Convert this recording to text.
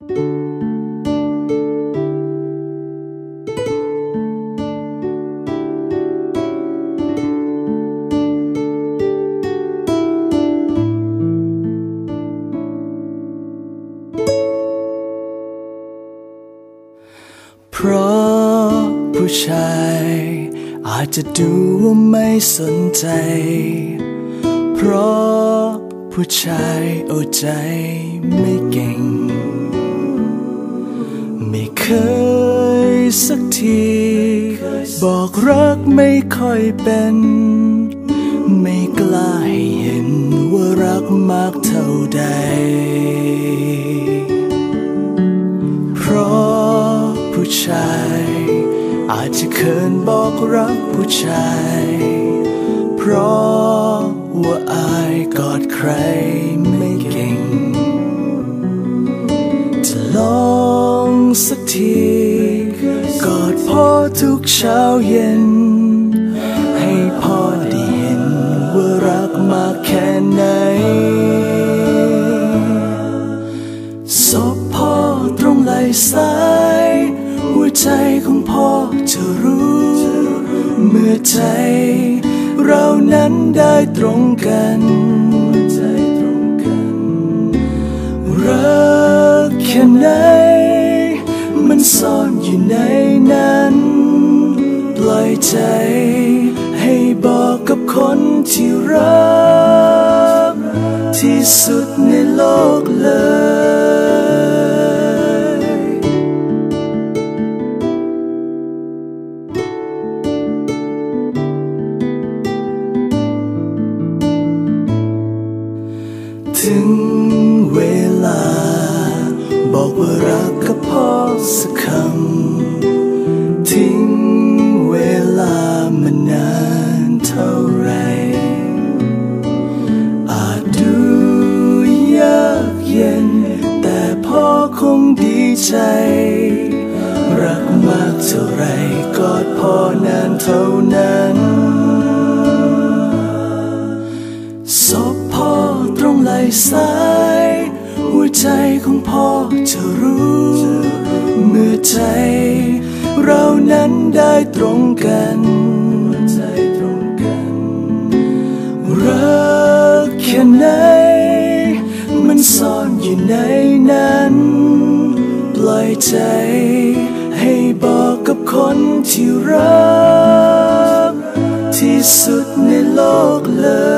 เพราะผู้ชายอาจจะดูว่าไม่สนใจ เพราะผู้ชายเอาใจไม่ เคยสักที บอกรักไม่ค่อยเป็น ไม่กล้าให้เห็นว่ารักมากเท่าใด เพราะผู้ชาย อาจจะเขินบอกรักผู้ชาย เพราะว่าอายกอดใครไม่ สักทีกอดพ่อทุกเช้าเย็น ให้พ่อได้เห็นว่ารักมากแค่ไหนศพพ่อตรงไหลซ้าย หัวใจของพ่อจะรู้ เมื่อใจเรานั้นได้ตรงกันใจตรงกันรักแค่ไหนมัน ซ่อนอยู่ในนั้นปล่อยใจ ให้บอกกับคนที่รัก ที่สุดในโลกเลยถึงเวลา บอกว่ารัก สักคำทิ้งเวลามานานเท่าไรอาจดูยากเย็น แต่พ่อคงดีใจ รักมากเท่าไรกอดพ่อนานเท่านั้นศพพ่อตรงไหลซ้าย หัวใจของพ่อจะรู้ มื่อใจ เรานั้นได้ตรงกันใจตรงกันรักแค่ไหน มันซ่อนอยู่ในนั้น ปล่อยใจ ให้บอกกับคนที่รัก ที่สุดในโลกเลย